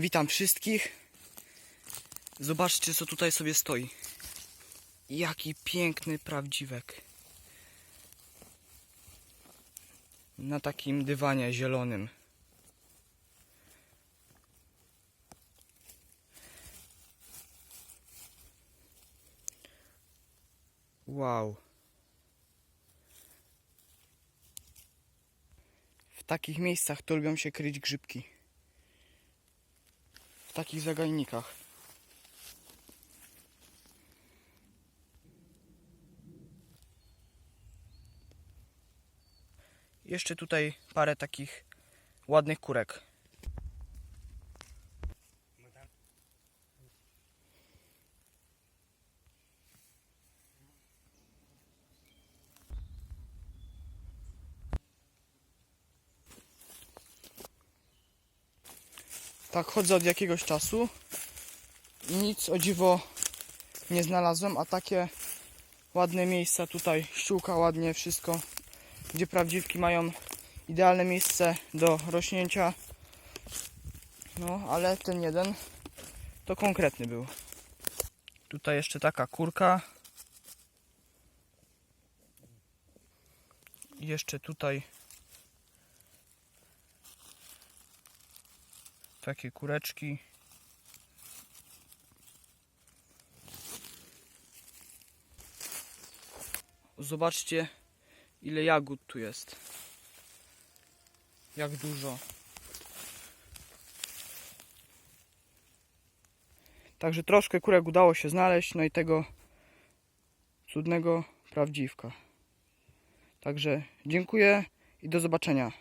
Witam wszystkich. Zobaczcie, co tutaj sobie stoi. Jaki piękny prawdziwek. Na takim dywanie zielonym. Wow. W takich miejscach to lubią się kryć grzybki. W takich zagajnikach. Jeszcze tutaj parę takich ładnych kurek. Tak chodzę od jakiegoś czasu nic o dziwo nie znalazłem, a takie ładne miejsca tutaj, ściółka ładnie, wszystko, gdzie prawdziwki mają idealne miejsce do rośnięcia. No, ale ten jeden to konkretny był. Tutaj jeszcze taka kurka. Jeszcze tutaj takie kureczki. Zobaczcie, ile jagód tu jest. Jak dużo. Także troszkę kurek udało się znaleźć, no i tego cudnego prawdziwka. Także dziękuję i do zobaczenia.